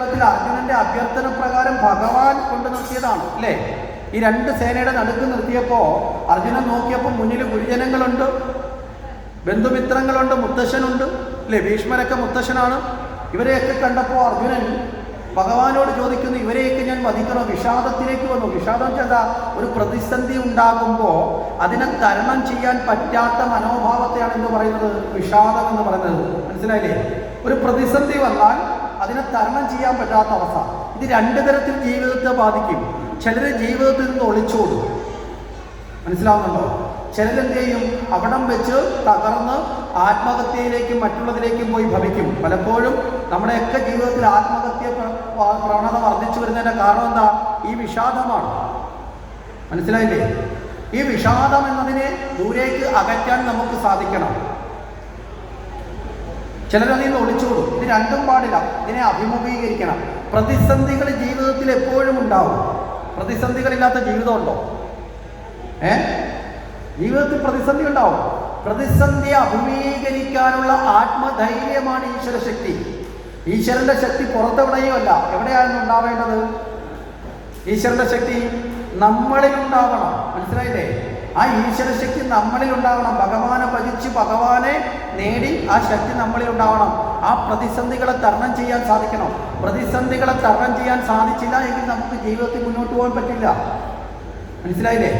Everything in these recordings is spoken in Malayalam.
ത്തിൽ അർജുനന്റെ അഭ്യർത്ഥന പ്രകാരം ഭഗവാൻ കൊണ്ടു നിർത്തിയതാണ് അല്ലേ? ഈ രണ്ട് സേനയുടെ നടുക്ക് നിർത്തിയപ്പോ അർജുനൻ നോക്കിയപ്പോൾ മുന്നിൽ ഗുരുജനങ്ങളുണ്ട് ബന്ധുമിത്രങ്ങളുണ്ട് മുത്തശ്ശനുണ്ട് അല്ലേ? ഭീഷ്മരൊക്കെ മുത്തശ്ശനാണ്. ഇവരെയൊക്കെ കണ്ടപ്പോൾ അർജുനൻ ഭഗവാനോട് ചോദിക്കുന്നു ഇവരെയൊക്കെ ഞാൻ വധിക്കണോ? വിഷാദത്തിലേക്ക് വന്നു. വിഷാദം ചെയ്ത ഒരു പ്രതിസന്ധി ഉണ്ടാകുമ്പോൾ അതിനെ തരണം ചെയ്യാൻ പറ്റാത്ത മനോഭാവത്തെയാണ് എന്ന് പറയുന്നത്? വിഷാദം എന്ന് പറയുന്നത്. മനസ്സിലായില്ലേ? ഒരു പ്രതിസന്ധി വന്നാൽ അതിനെ തരണം ചെയ്യാൻ പറ്റാത്ത അവസ്ഥ. ഇത് രണ്ട് തരത്തിൽ ജീവിതത്തെ ബാധിക്കും. ചിലർ ജീവിതത്തിൽ നിന്ന് ഒളിച്ചോടും. മനസ്സിലാവുന്നുണ്ടോ? ചിലരെന്ത് ചെയ്യും അവിടം വെച്ച് തകർന്ന് ആത്മഹത്യയിലേക്കും മറ്റുള്ളതിലേക്കും പോയി ഭവിക്കും. പലപ്പോഴും നമ്മുടെയൊക്കെ ജീവിതത്തിൽ ആത്മഹത്യ പ്രവണത വർദ്ധിച്ചു വരുന്നതിന്റെ കാരണം എന്താ? ഈ വിഷാദമാണ്. മനസ്സിലായില്ലേ? ഈ വിഷാദം എന്നതിനെ ദൂരേക്ക് അകറ്റാൻ നമുക്ക് സാധിക്കണം. ചിലരതിൽ നിന്ന് ഒളിച്ചോടും. ഇത് രണ്ടും പാടില്ല. ഇതിനെ അഭിമുഖീകരിക്കണം. പ്രതിസന്ധികൾ ജീവിതത്തിൽ എപ്പോഴും ഉണ്ടാവും. പ്രതിസന്ധികളില്ലാത്ത ജീവിതം ഉണ്ടോ? ഏ? ജീവിതത്തിൽ പ്രതിസന്ധി ഉണ്ടാവും. പ്രതിസന്ധിയെ അഭിമുഖീകരിക്കാനുള്ള ആത്മധൈര്യമാണ് ഈശ്വര ശക്തി. ഈശ്വരന്റെ ശക്തി പുറത്തെവിടെയുമല്ല. എവിടെയാണ് ഉണ്ടാവേണ്ടത്? ഈശ്വരന്റെ ശക്തി നമ്മളിൽ ഉണ്ടാവണം മനസ്സിലായില്ലേ? ആ ഈശ്വര ശക്തി നമ്മളിൽ ഉണ്ടാവണം ഭഗവാനെ ഭജിച്ച് ഭഗവാനെ നേടി ആ ശക്തി നമ്മളിൽ ഉണ്ടാവണം ആ പ്രതിസന്ധികളെ തരണം ചെയ്യാൻ സാധിക്കണം. പ്രതിസന്ധികളെ തരണം ചെയ്യാൻ സാധിച്ചില്ല എങ്കിൽ നമുക്ക് ജീവിതത്തിൽ മുന്നോട്ട് പോകാൻ പറ്റില്ല. മനസ്സിലായില്ലേ?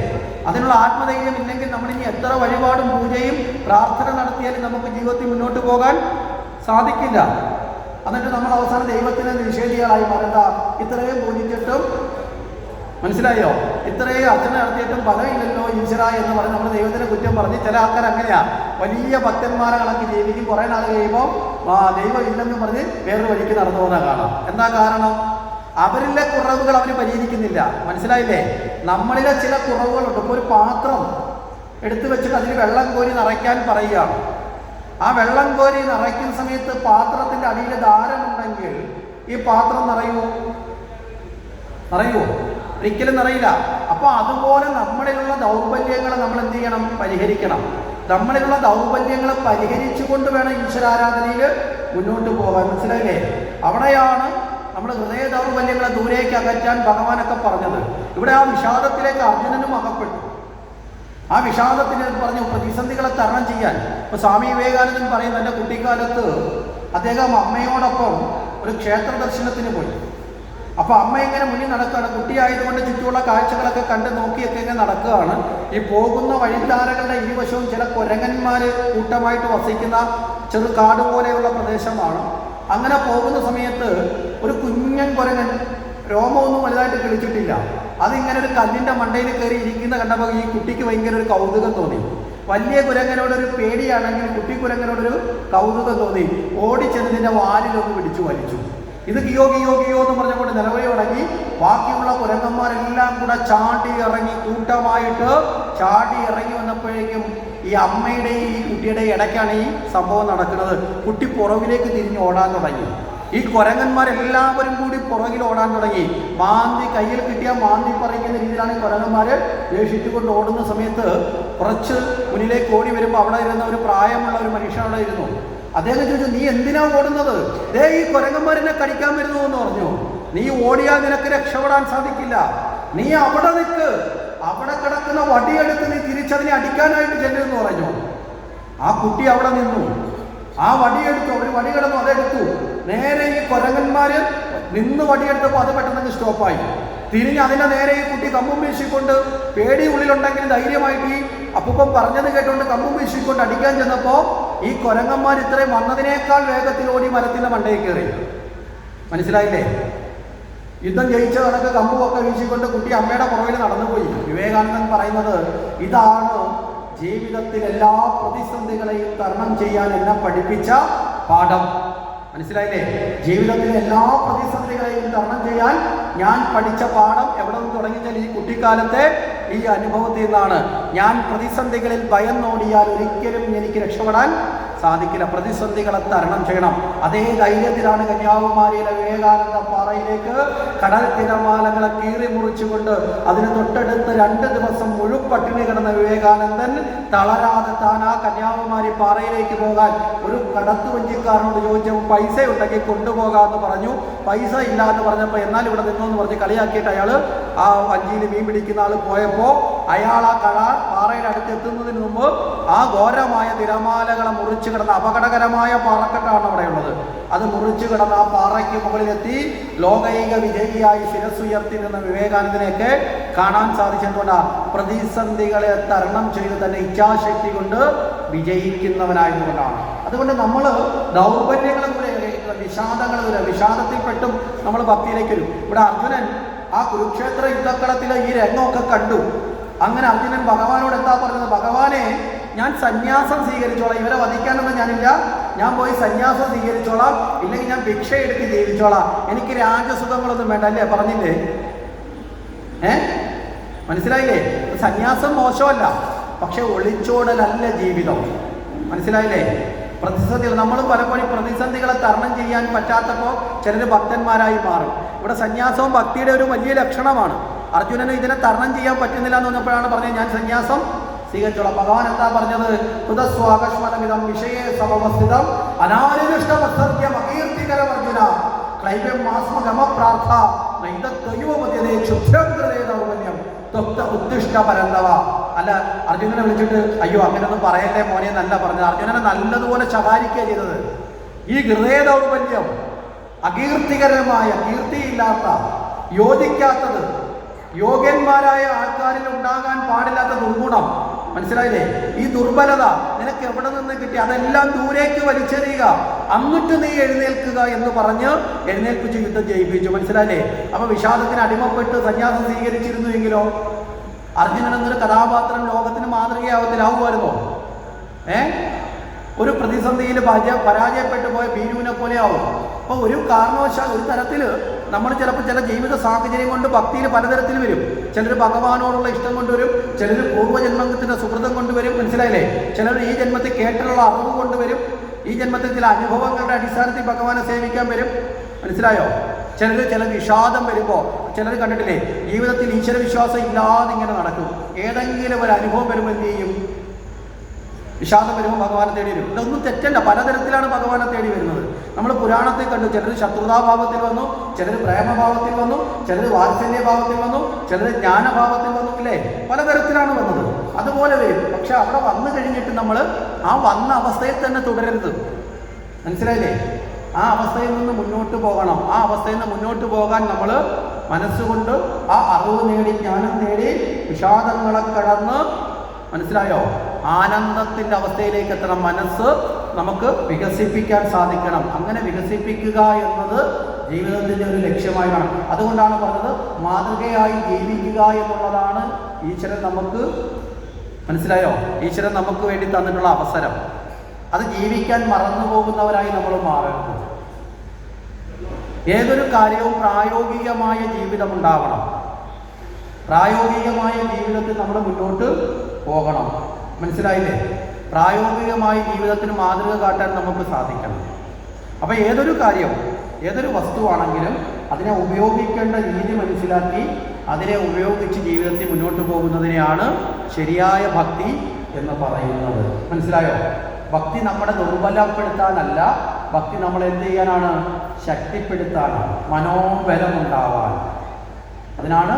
അതിനുള്ള ആത്മധൈര്യം ഇല്ലെങ്കിൽ നമ്മൾ ഇനി എത്ര വഴിപാടും പൂജയും പ്രാർത്ഥന നടത്തിയാലും നമുക്ക് ജീവിതത്തിൽ മുന്നോട്ട് പോകാൻ സാധിക്കില്ല. എന്നിട്ട് നമ്മൾ അവസാനം ദൈവത്തിന് നിഷേധികളായി മാറണ്ട ഇത്രയും പൂജിച്ചിട്ടും മനസ്സിലായോ? ഇത്രയും അർച്ചന നടത്തിയിട്ടും ഫലമില്ലല്ലോ ഈശ്വര എന്ന് പറഞ്ഞ് നമ്മൾ ദൈവത്തിനെ കുറ്റം പറഞ്ഞ് ചില ആൾക്കാർ അങ്ങനെയാ. വലിയ ഭക്തന്മാരെ കണക്ക് ജീവിക്കും. കുറേ നാൾ കഴിയുമ്പോൾ ദൈവം ഇല്ലെന്ന് പറഞ്ഞ് വേറൊരു വഴിക്ക് നടന്നു പോകുന്ന കാണാം. എന്താ കാരണം? അവരിലെ കുറവുകൾ അവർ പരിഹരിക്കുന്നില്ല. മനസ്സിലായില്ലേ? നമ്മളിലെ ചില കുറവുകളുണ്ട്. ഇപ്പോൾ ഒരു പാത്രം എടുത്തു വെച്ചിട്ട് അതിൽ വെള്ളം കോരി നിറയ്ക്കാൻ പറയുകയാണ്. ആ വെള്ളം കോരി നിറയ്ക്കുന്ന സമയത്ത് പാത്രത്തിന്റെ അടിയിൽ ധാരമുണ്ടെങ്കിൽ ഈ പാത്രം നിറയുമോ നിറയുമോ ഒരിക്കലും നിറയില്ല. അപ്പൊ അതുപോലെ നമ്മളിലുള്ള ദൗർബല്യങ്ങളെ നമ്മൾ എന്ത് ചെയ്യണം പരിഹരിക്കണം. നമ്മളിലുള്ള ദൗർബല്യങ്ങളെ പരിഹരിച്ചുകൊണ്ട് വേണം ഈശ്വരാരാധനയിൽ മുന്നോട്ട് പോകാൻ. മനസ്സിലായില്ലേ? അവിടെയാണ് നമ്മൾ ഹൃദയ ദൗർബല്യങ്ങളെ ദൂരേക്ക് അകറ്റാൻ ഭഗവാനൊക്കെ പറഞ്ഞത്. ഇവിടെ ആ വിഷാദത്തിലേക്ക് അർജുനനും അകപ്പെട്ടു. ആ വിഷാദത്തിന് പറഞ്ഞു പ്രതിസന്ധികളെ തരണം ചെയ്യാൻ. ഇപ്പൊ സ്വാമി വിവേകാനന്ദൻ പറയുന്ന എന്റെ കുട്ടിക്കാലത്ത് അദ്ദേഹം അമ്മയോടൊപ്പം ഒരു ക്ഷേത്ര ദർശനത്തിന് പോയി. അപ്പൊ അമ്മ ഇങ്ങനെ മുന്നിൽ നടക്കുകയാണ്. കുട്ടിയായതുകൊണ്ട് ചുറ്റുമുള്ള കാഴ്ചകളൊക്കെ കണ്ട് നോക്കിയൊക്കെ ഇങ്ങനെ നടക്കുകയാണ്. ഈ പോകുന്ന വഴിത്താരകളുടെ ഇരുവശവും ചില കുരങ്ങന്മാര് കൂട്ടമായിട്ട് വസിക്കുന്ന ചെറു കാട് പോലെയുള്ള പ്രദേശമാണ്. അങ്ങനെ പോകുന്ന സമയത്ത് ഒരു കുഞ്ഞൻ കുരങ്ങൻ രോമമൊന്നും വലുതായിട്ട് കിളിച്ചിട്ടില്ല. അതിങ്ങനെ ഒരു കല്ലിന്റെ മണ്ടയിൽ കയറി ഇരിക്കുന്ന കണ്ടപ്പോൾ ഈ കുട്ടിക്ക് ഭയങ്കര ഒരു കൗതുകം തോന്നി. വലിയ കുരങ്ങനോടൊരു പേടിയാണെങ്കിൽ കുട്ടി കുരങ്ങനോടൊരു കൗതുകം തോന്നി. ഓടിച്ചെന്നതിന്റെ വാലിലൊന്ന് പിടിച്ചു വലിച്ചു. ഇത് കിയോ കിയോ എന്ന് പറഞ്ഞുകൊണ്ട് നിലവിളി തുടങ്ങി. ബാക്കിയുള്ള കുരങ്ങന്മാരെല്ലാം കൂടെ ചാടി ഇറങ്ങി കൂട്ടമായിട്ട് ചാടി ഇറങ്ങി വന്നപ്പോഴേക്കും ഈ അമ്മയുടെയും ഈ കുട്ടിയുടെ ഇടയ്ക്കാണ് ഈ സംഭവം നടക്കുന്നത്. കുട്ടി പുറകിലേക്ക് തിരിഞ്ഞ് ഓടാൻ തുടങ്ങി. ഈ കുരങ്ങന്മാരെല്ലാവരും കൂടി പുറകിൽ ഓടാൻ തുടങ്ങി. മാന്തി കയ്യിൽ കിട്ടിയ മാന്തി പറയുന്ന രീതിയിലാണ് ഈ കുരങ്ങന്മാര് ദേഷിച്ചുകൊണ്ട് ഓടുന്ന സമയത്ത് കുറച്ച് മുന്നിലേക്ക് ഓടി വരുമ്പോൾ അവിടെ ഇരുന്ന ഒരു പ്രായമുള്ള ഒരു മനുഷ്യൻ അവിടെ ഇരുന്നു. അദ്ദേഹം ചോദിച്ചു നീ എന്തിനാ ഓടുന്നത്? ദേ ഈ കൊരങ്ങന്മാരെന്നെ കടിക്കാൻ വരുന്നു എന്ന് പറഞ്ഞു. നീ ഓടിയാൽ നിനക്ക് രക്ഷപ്പെടാൻ സാധിക്കില്ല. നീ അവിടെ നിൽക്ക് അവിടെ കിടക്കുന്ന വടിയെടുത്ത് നീ തിരിച്ചതിനെ അടിക്കാനായിട്ട് ചെല്ലുമെന്ന് പറഞ്ഞു. ആ കുട്ടി അവിടെ നിന്നു. ആ വടിയെടുത്തു അവർ വടി കിടന്നു അതെടുത്തു നേരെ ഈ കൊരങ്ങന്മാര് നിന്ന് വടിയെടുത്തപ്പോൾ അത് പെട്ടെന്ന് സ്റ്റോപ്പായി. തിരിഞ്ഞ് അതിന്റെ നേരെ ഈ കുട്ടി കമ്പും വീശിക്കൊണ്ട് പേടി ഉള്ളിലുണ്ടെങ്കിൽ ധൈര്യമായിട്ട് ഈ അപ്പൂപ്പം പറഞ്ഞത് കേട്ടുകൊണ്ട് കമ്പും വീശിക്കൊണ്ട് അടിക്കാൻ ചെന്നപ്പോ ഈ കൊരങ്ങന്മാർ ഇത്രയും വന്നതിനേക്കാൾ വേഗത്തിൽ ഓടി മരത്തിന്റെ മണ്ടയിൽ കയറി. മനസ്സിലായില്ലേ? യുദ്ധം ജയിച്ച കണക്ക് കമ്പുമൊക്കെ വീശിക്കൊണ്ട് കുട്ടി അമ്മയുടെ പുറകിൽ നടന്നുപോയി. വിവേകാനന്ദൻ പറയുന്നത് ഇതാണ് ജീവിതത്തിൽ എല്ലാ പ്രതിസന്ധികളെയും തരണം ചെയ്യാൻ എന്നെ പഠിപ്പിച്ച പാഠം. മനസ്സിലായില്ലേ? ജീവിതത്തിലെ എല്ലാ പ്രതിസന്ധികളെയും തരണം ചെയ്യാൻ ഞാൻ പഠിച്ച പാഠം എവിടെ നിന്ന് തുടങ്ങിച്ചാൽ ഈ കുട്ടിക്കാലത്തെ ഈ അനുഭവത്തിൽ നിന്നാണ്. ഞാൻ പ്രതിസന്ധികളിൽ ഭയം നോടിയാൽ ഒരിക്കലും എനിക്ക് രക്ഷപ്പെടാൻ സാധിക്കില്ല. പ്രതിസന്ധികളെ തരണം ചെയ്യണം. അതേ ധൈര്യത്തിലാണ് കന്യാകുമാരിയിലെ വിവേകാനന്ദ പാറയിലേക്ക് കടൽ തിരമാലകളെ കീറി മുറിച്ചുകൊണ്ട് അതിന് തൊട്ടടുത്ത് രണ്ട് ദിവസം മുഴു പട്ടിണി കിടന്ന വിവേകാനന്ദൻ തളരാതെ താൻ ആ കന്യാകുമാരി പാറയിലേക്ക് പോകാൻ ഒരു കടത്തു വഞ്ചിക്കാരനോട് ചോദിച്ചപ്പോൾ പൈസ ഉണ്ടെങ്കിൽ കൊണ്ടുപോകാമെന്ന് പറഞ്ഞു. പൈസ ഇല്ല എന്ന് പറഞ്ഞപ്പോൾ എന്നാൽ ഇവിടെ നിന്നോന്ന് പറഞ്ഞ് കളിയാക്കിയിട്ട് അയാൾ ആ വഞ്ചിയിൽ മീൻ പിടിക്കുന്ന ആൾ പോയപ്പോൾ അയാൾ ആ കട പാറയുടെ അടുത്ത് എത്തുന്നതിന് മുമ്പ് ആ ഘോരമായ തിരമാലകളെ മുറിച്ചു കിടന്ന അപകടകരമായ പാറക്കെട്ടാണ് അവിടെയുള്ളത് അത് മുറിച്ചു കിടന്ന ആ പാറയ്ക്ക് മുകളിലെത്തി ലോകൈക വിജയിയായി ശിരസുയർത്തി നിന്ന വിവേകാനന്ദനെയൊക്കെ കാണാൻ സാധിച്ചതുകൊണ്ടാ പ്രതിസന്ധികളെ തരണം ചെയ്ത് തന്നെ ഇച്ഛാശക്തി കൊണ്ട് വിജയിക്കുന്നവനായതുകൊണ്ടാണ്. അതുകൊണ്ട് നമ്മൾ ദൗർബല്യങ്ങളെ കൂടെ വിഷാദങ്ങൾ വിഷാദത്തിൽ വിഷാദത്തിൽപ്പെട്ടും നമ്മൾ ഭക്തിയിലേക്ക് വരും. ഇവിടെ അർജുനൻ ആ കുരുക്ഷേത്ര യുദ്ധക്കളത്തിലെ ഈ രംഗമൊക്കെ കണ്ടു. അങ്ങനെ അർജുനൻ ഭഗവാനോട് എന്താ പറഞ്ഞത്? ഭഗവാനെ ഞാൻ സന്യാസം സ്വീകരിച്ചോളാം. ഇവരെ വധിക്കാനൊന്നും ഞാനില്ല. ഞാൻ പോയി സന്യാസം സ്വീകരിച്ചോളാം. ഇല്ലെങ്കിൽ ഞാൻ ഭിക്ഷ എടുത്ത് ജീവിച്ചോളാം. എനിക്ക് രാജസുഖങ്ങളൊന്നും വേണ്ട അല്ലേ? പറഞ്ഞില്ലേ? ഏ? മനസ്സിലായില്ലേ? സന്യാസം മോശമല്ല. പക്ഷെ ഒളിച്ചോടലല്ല ജീവിതം. മനസ്സിലായില്ലേ? പ്രതിസന്ധികൾ. നമ്മൾ പലപ്പോഴും പ്രതിസന്ധികളെ തരണം ചെയ്യാൻ പറ്റാത്തപ്പോൾ ചിലർ ഭക്തന്മാരായി മാറും. ഇവിടെ സന്യാസവും ഭക്തിയുടെ ഒരു വലിയ ലക്ഷണമാണ്. അർജുനന് ഇതിനെ തരണം ചെയ്യാൻ പറ്റുന്നില്ല എന്ന് പറഞ്ഞപ്പോഴാണ് പറഞ്ഞത് ഞാൻ സന്യാസം സ്വീകരിച്ചോളാം. ഭഗവാൻ എന്താ പറഞ്ഞത്? ഹൃദസ്വാകസ്മനമിതം വിഷയേ സമവസ്ഥിതം. അനാനിഷ്ടമസത്യം അകീർത്തികരം അർജുന ക്ലൈവ്യം മാസ്മഗമ പ്രാർത്ഥ നൈതദ്വയോപതിയതേ ക്ഷുദ്രം കൃതേ ദൗർബല്യം. ത്വക്ത ഉത്തിഷ്ട പരന്തവ. അല്ല അർജുനനെ വിളിച്ചിട്ട് അയ്യോ അങ്ങനെയൊന്നും പറയല്ലേ മോനെ നല്ല പറഞ്ഞത്. അർജുനനെ നല്ലതുപോലെ ശകാരിക്കുക ചെയ്തത്. ഈ ഹൃദയ ദൗർബല്യം അകീർത്തികരമായ കീർത്തിയില്ലാത്ത യോജിക്കാത്തത് യോഗ്യന്മാരായ ആൾക്കാരിൽ ഉണ്ടാകാൻ പാടില്ലാത്ത ദുർഗുണം മനസ്സിലായില്ലേ? ഈ ദുർബലത നിനക്ക് എവിടെ നിന്ന് കിട്ടി? അതെല്ലാം ദൂരേക്ക് വലിച്ചെറിയുക. അന്നിട്ട് നീ എഴുന്നേൽക്കുക എന്ന് പറഞ്ഞ് എഴുന്നേൽപ്പിച്ച് യുദ്ധം ജയിപ്പിച്ചു. മനസ്സിലായില്ലേ? അപ്പൊ വിഷാദത്തിന് അടിമപ്പെട്ട് സന്യാസം സ്വീകരിച്ചിരുന്നു എങ്കിലോ? അർജുനൻ എന്നൊരു കഥാപാത്രം ലോകത്തിന് മാതൃകയാവത്തിലാവുമായിരുന്നോ ഏ? ഒരു പ്രതിസന്ധിയിൽ പരാജയ പരാജയപ്പെട്ടു പോയ ഭീരുവിനെ പോലെ ആവും അപ്പോൾ ഒരു കാരണവശാൽ ഒരു തരത്തിൽ നമ്മൾ ചിലപ്പോൾ ചില ജീവിത സാഹചര്യം കൊണ്ട് ഭക്തിയിൽ പലതരത്തിൽ വരും. ചിലർ ഭഗവാനോടുള്ള ഇഷ്ടം കൊണ്ടുവരും ചിലർ പൂർവജന്മത്തിന്റെ സുഹൃതം കൊണ്ടുവരും മനസ്സിലായില്ലേ? ചിലർ ഈ ജന്മത്തിൽ കേട്ടുള്ള അറിവ് കൊണ്ടുവരും ഈ ജന്മത്തിൽ ചില അനുഭവങ്ങളുടെ അടിസ്ഥാനത്തിൽ ഭഗവാനെ സേവിക്കാൻ വരും. മനസ്സിലായോ? ചിലർ ചില വിഷാദം വരുമ്പോൾ ചിലർ കണ്ടിട്ടില്ലേ? ജീവിതത്തിൽ ഈശ്വര വിശ്വാസം ഇല്ലാതെ ഇങ്ങനെ നടക്കും. ഏതെങ്കിലും ഒരു അനുഭവം വരുമ്പോൾ എന്ത് ചെയ്യും? വിഷാദം വരുമ്പോൾ ഭഗവാനെ തേടി വരും. ഇതൊന്നും തെറ്റല്ല. പലതരത്തിലാണ് ഭഗവാനെ തേടി വരുന്നത്. നമ്മൾ പുരാണത്തിൽ കണ്ടു. ചിലർ ശത്രുതാഭാവത്തിൽ വന്നു ചിലർ പ്രേമഭാവത്തിൽ വന്നു ചിലർ വാത്സല്യഭാവത്തിൽ വന്നു ചിലർ ജ്ഞാനഭാവത്തിൽ വന്നു ഇല്ലേ? പലതരത്തിലാണ് വന്നത്. അതുപോലെ വരും. പക്ഷെ അവിടെ വന്നു കഴിഞ്ഞിട്ട് നമ്മൾ ആ വന്ന അവസ്ഥയിൽ തന്നെ തുടരരുത്. മനസ്സിലായില്ലേ? ആ അവസ്ഥയിൽ നിന്ന് മുന്നോട്ട് പോകണം. ആ അവസ്ഥയിൽ നിന്ന് മുന്നോട്ട് പോകാൻ നമ്മൾ മനസ്സുകൊണ്ട് ആ അറിവ് നേടി ജ്ഞാനം നേടി വിഷാദങ്ങളെ കടന്ന് മനസ്സിലായോ? ആനന്ദത്തിന്റെ അവസ്ഥയിലേക്ക് എത്തണം. മനസ്സ് നമുക്ക് വികസിപ്പിക്കാൻ സാധിക്കണം. അങ്ങനെ വികസിപ്പിക്കുക എന്നത് ജീവിതത്തിന്റെ ഒരു ലക്ഷ്യമായി വേണം അതുകൊണ്ടാണ് പറഞ്ഞത് മാതൃകയായി ജീവിക്കുക എന്നുള്ളതാണ് ഈശ്വരൻ നമുക്ക് മനസ്സിലായോ? ഈശ്വരൻ നമുക്ക് വേണ്ടി തന്നിട്ടുള്ള അവസരം. അത് ജീവിക്കാൻ മറന്നു പോകുന്നവരായി നമ്മൾ മാറരുത്. ഏതൊരു കാര്യവും പ്രായോഗികമായ ജീവിതം ഉണ്ടാവണം. പ്രായോഗികമായ ജീവിതത്തിൽ നമ്മൾ മുന്നോട്ട് പോകണം. മനസ്സിലായില്ലേ? പ്രായോഗികമായി ജീവിതത്തിന് മാതൃക കാട്ടാൻ നമുക്ക് സാധിക്കണം. അപ്പോൾ ഏതൊരു കാര്യം ഏതൊരു വസ്തുവാണെങ്കിലും അതിനെ ഉപയോഗിക്കേണ്ട രീതി മനസ്സിലാക്കി അതിനെ ഉപയോഗിച്ച് ജീവിതത്തിൽ മുന്നോട്ട് പോകുന്നതിനെയാണ് ശരിയായ ഭക്തി എന്ന് പറയുന്നത്. മനസ്സിലായോ? ഭക്തി നമ്മളെ ദുർബലപ്പെടുത്താനല്ല ഭക്തി നമ്മൾ എന്ത് ചെയ്യാനാണ്? ശക്തിപ്പെടുത്താനാണ് മനോബലം ഉണ്ടാവാൻ അതിനാണ്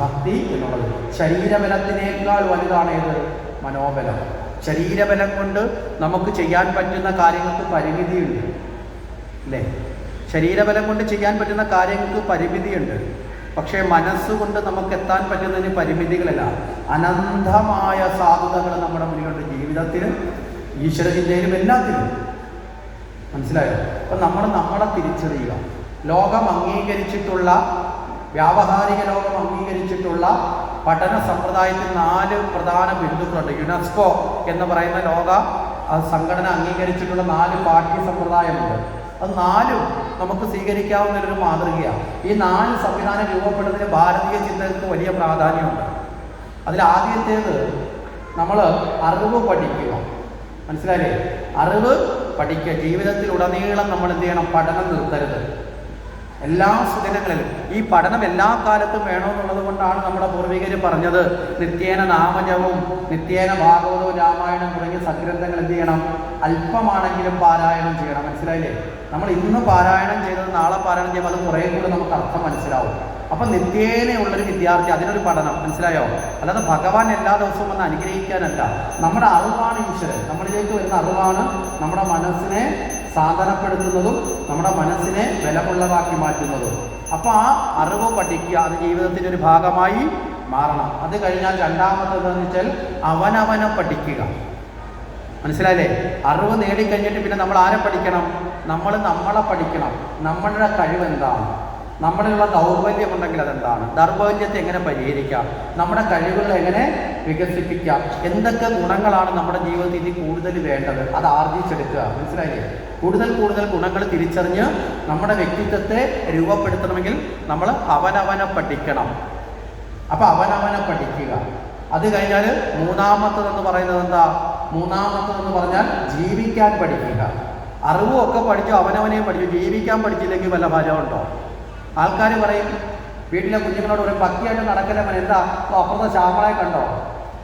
ഭക്തി എന്നുള്ളത്. ശരീരബലത്തിനേക്കാൾ വലുതാണ് ഏത് മനോബലം. ശരീരബലം കൊണ്ട് നമുക്ക് ചെയ്യാൻ പറ്റുന്ന കാര്യങ്ങൾക്ക് പരിമിതിയുണ്ട്. അല്ലേ? ശരീരബലം കൊണ്ട് ചെയ്യാൻ പറ്റുന്ന കാര്യങ്ങൾക്ക് പരിമിതിയുണ്ട്. പക്ഷേ മനസ്സുകൊണ്ട് നമുക്ക് എത്താൻ പറ്റുന്നതിന് പരിമിതികളല്ല. അനന്തമായ സാധ്യതകൾ നമ്മുടെ മുന്നിലുണ്ട് ജീവിതത്തിലും ഈശ്വരചിന്തയിലും എല്ലാത്തിലും. മനസ്സിലായോ? അപ്പം നമ്മൾ നമ്മളെ തിരിച്ചറിയുക. ലോകം അംഗീകരിച്ചിട്ടുള്ള വ്യാവഹാരിക ലോകം അംഗീകരിച്ചിട്ടുള്ള പഠന സമ്പ്രദായത്തിൽ നാല് പ്രധാന ബിന്ദുക്കളുണ്ട്. യുനെസ്കോ എന്ന് പറയുന്ന ലോക സംഘടന അംഗീകരിച്ചിട്ടുള്ള നാല് പാഠ്യ സമ്പ്രദായമുണ്ട്. അത് നാലും നമുക്ക് സ്വീകരിക്കാവുന്ന ഒരു മാതൃകയാണ്. ഈ നാല് സംവിധാനം രൂപപ്പെടുന്നതിന് ഭാരതീയ ചിന്തകൾക്ക് വലിയ പ്രാധാന്യമുണ്ട്. അതിൽ ആദ്യത്തേത് നമ്മൾ അറിവ് പഠിക്കുക. മനസ്സിലായില്ലേ? അറിവ് പഠിക്കുക. ജീവിതത്തിൽ ഉടനീളം നമ്മൾ എന്ത് ചെയ്യണം? പഠനം നിർത്തരുത്. എല്ലാ സുദിനങ്ങളിലും ഈ പഠനം എല്ലാ കാലത്തും വേണമെന്നുള്ളത് കൊണ്ടാണ് നമ്മുടെ പൂർവികർ പറഞ്ഞത്. നിത്യേന നാമജവും നിത്യേന ഭാഗവതവും രാമായണം തുടങ്ങിയ സഗ്രന്ഥങ്ങൾ എന്ത് ചെയ്യണം? അല്പമാണെങ്കിലും പാരായണം ചെയ്യണം. മനസ്സിലായില്ലേ? നമ്മൾ ഇന്ന് പാരായണം ചെയ്തത് നാളെ പാരായണം ചെയ്യുമ്പോൾ അത് കുറേ കൂടെ നമുക്ക് അർത്ഥം മനസ്സിലാവും. അപ്പം നിത്യേനയുള്ളൊരു വിദ്യാർത്ഥി അതിനൊരു പഠനം. മനസ്സിലായോ? അല്ലാതെ ഭഗവാൻ എല്ലാ ദിവസവും വന്ന് അനുഗ്രഹിക്കാനല്ല. നമ്മുടെ അറിവാണ് ഈശ്വരൻ. നമ്മളിലേക്ക് വരുന്ന അറിവാണ് നമ്മുടെ മനസ്സിനെ സാധനപ്പെടുത്തുന്നതും നമ്മുടെ മനസ്സിനെ ബലമുള്ളതാക്കി മാറ്റുന്നതും. അപ്പോൾ ആ അറിവ് പഠിക്കുക അത് ജീവിതത്തിന്റെ ഒരു ഭാഗമായി മാറണം. അത് കഴിഞ്ഞാൽ രണ്ടാമത്തേതെന്ന് വെച്ചാൽ അവനവനെ പഠിക്കുക. മനസ്സിലായില്ലേ? അറിവ് നേടിക്കഴിഞ്ഞിട്ട് പിന്നെ നമ്മൾ ആരെ പഠിക്കണം? നമ്മൾ നമ്മളെ പഠിക്കണം. നമ്മളുടെ കഴിവ് എന്താണ് നമ്മളിലുള്ള ദൗർബല്യം ഉണ്ടെങ്കിൽ അതെന്താണ്? ദൗർബല്യത്തെ എങ്ങനെ പരിഹരിക്കാം? നമ്മുടെ കഴിവുകൾ എങ്ങനെ വികസിപ്പിക്കാം? എന്തൊക്കെ ഗുണങ്ങളാണ് നമ്മുടെ ജീവിതത്തിൽ ഇനി കൂടുതൽ വേണ്ടത്? അത് ആർജിച്ചെടുക്കുക. മനസ്സിലായില്ലേ? കൂടുതൽ കൂടുതൽ ഗുണങ്ങൾ തിരിച്ചറിഞ്ഞ് നമ്മുടെ വ്യക്തിത്വത്തെ രൂപപ്പെടുത്തണമെങ്കിൽ നമ്മൾ അവനവനെ പഠിക്കണം. അപ്പൊ അവനവനെ പഠിക്കുക. അത് കഴിഞ്ഞാൽ മൂന്നാമത്തതെന്ന് പറയുന്നത് എന്താ? മൂന്നാമത്തതെന്ന് പറഞ്ഞാൽ ജീവിക്കാൻ പഠിക്കുക. അറിവും ഒക്കെ പഠിച്ചു അവനവനെയും പഠിച്ചു. ജീവിക്കാൻ പഠിച്ചില്ലെങ്കിൽ വല്ല ഫലമുണ്ടോ ആൾക്കാർ പറയും വീട്ടിലെ കുഞ്ഞുങ്ങളോട് ഒരു ഭക്തിയായിട്ട് നടക്കല്ലേ മനെ? എന്താ? അപ്പോൾ അപ്പുറത്തെ ശ്യാമളെ കണ്ടോ?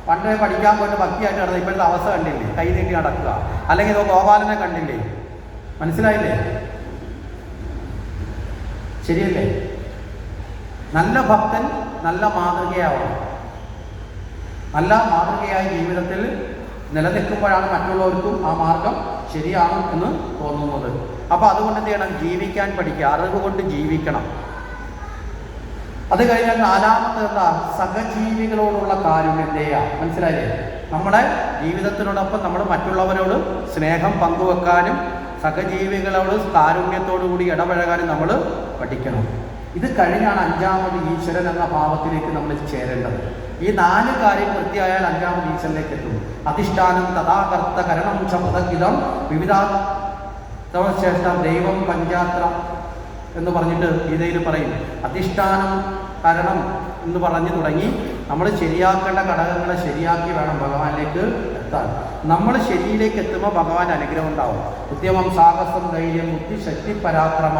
പണ്ടേ പഠിക്കാൻ പോയിട്ട് ഭക്തിയായിട്ട് നടന്നത് ഇപ്പോഴത്തെ അവസ്ഥ കണ്ടില്ലേ? കൈ നീട്ടി നടക്കുക. അല്ലെങ്കിൽ ഗോപാലനെ കണ്ടില്ലേ? മനസ്സിലായില്ലേ? ശരിയല്ലേ? നല്ല ഭക്തൻ നല്ല മാതൃകയാവണം. നല്ല മാതൃകയായി ജീവിതത്തിൽ നിലനിൽക്കുമ്പോഴാണ് മറ്റുള്ളവർക്കും ആ മാർഗം ശരിയാണ് എന്ന് തോന്നുന്നത്. അപ്പോൾ അതുകൊണ്ട് എന്ത് ചെയ്യണം? ജീവിക്കാൻ പഠിക്കുക. അറിവ് കൊണ്ട് ജീവിക്കണം. അത് കഴിഞ്ഞാൽ നാലാമത്തെ എന്താ? സഹജീവികളോടുള്ള കാരുണ്യതയാ. മനസ്സിലായില്ലേ? നമ്മുടെ ജീവിതത്തിനോടൊപ്പം നമ്മൾ മറ്റുള്ളവരോട് സ്നേഹം പങ്കുവെക്കാനും സഹജീവികളോട് താരുണ്യത്തോടു കൂടി ഇടപഴകാനും നമ്മൾ പഠിക്കണം. ഇത് കഴിഞ്ഞാണ് അഞ്ചാമത് ഈശ്വരൻ എന്ന ഭാവത്തിലേക്ക് നമ്മൾ ചേരേണ്ടത്. ഈ നാല് കാര്യം വൃത്തിയായാൽ അഞ്ചാമത് ഈശ്വരനിലേക്ക് എത്തും. അധിഷ്ഠാനം തഥാകർത്ത കരണം ശബ്ദഗിതം വിവിധ ശ്രേഷ്ഠം ദൈവം പഞ്ചാത്ര എന്ന് പറഞ്ഞിട്ട് ഗീതയിൽ പറയും. അധിഷ്ഠാനം കരണം എന്ന് പറഞ്ഞു തുടങ്ങി. നമ്മൾ ശരിയാക്കേണ്ട ഘടകങ്ങളെ ശരിയാക്കി വേണം ഭഗവാനിലേക്ക് എത്താൻ നമ്മൾ ശരിയിലേക്ക് എത്തുമ്പോൾ ഭഗവാൻ അനുഗ്രഹം ഉണ്ടാവും. ഉദ്യമം സാഹസം ധൈര്യം ബുദ്ധി ശക്തി പരാക്രമ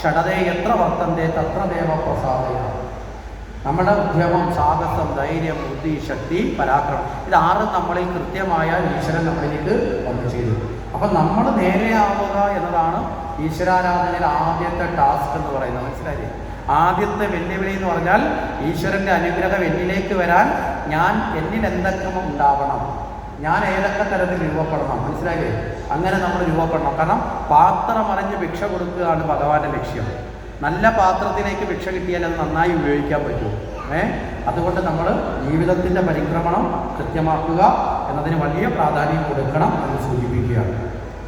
ഷടതേ എത്ര വർത്തന്റെ തത്ര ദേവ പ്രസാദയ. നമ്മുടെ ഉദ്യമം സാഹസം ധൈര്യം ബുദ്ധി ശക്തി പരാക്രമം ഇത് നമ്മളിൽ കൃത്യമായ ഈശ്വരൻ നമ്മളിലേക്ക് വന്നു ചെയ്തു അപ്പം നമ്മൾ നേരെയാവുക എന്നതാണ് ഈശ്വരാരാധനയിൽ ആദ്യത്തെ ടാസ്ക് എന്ന് പറയുന്നത്. മനസ്സിലായി ആദ്യത്തെ വെല്ലുവിളി എന്ന് പറഞ്ഞാൽ ഈശ്വരന്റെ അനുഗ്രഹം എന്നിലേക്ക് വരാൻ ഞാൻ എന്നിൽ എന്തൊക്കെ ഉണ്ടാവണം? ഞാൻ ഏതൊക്കെ തരത്തിൽ രൂപപ്പെടണം? മനസ്സിലായില്ലേ? അങ്ങനെ നമ്മൾ രൂപപ്പെടണം. കാരണം പാത്രം അറിഞ്ഞ് ഭിക്ഷ കൊടുക്കുകയാണ് ഭഗവാന്റെ ലക്ഷ്യം. നല്ല പാത്രത്തിലേക്ക് ഭിക്ഷ കിട്ടിയാൽ അത് നന്നായി ഉപയോഗിക്കാൻ പറ്റൂ. ഏ? അതുകൊണ്ട് നമ്മൾ ജീവിതത്തിന്റെ പരിക്രമണം കൃത്യമാക്കുക എന്നതിന് വലിയ പ്രാധാന്യം കൊടുക്കണം എന്ന് സൂചിപ്പിക്കുകയാണ്.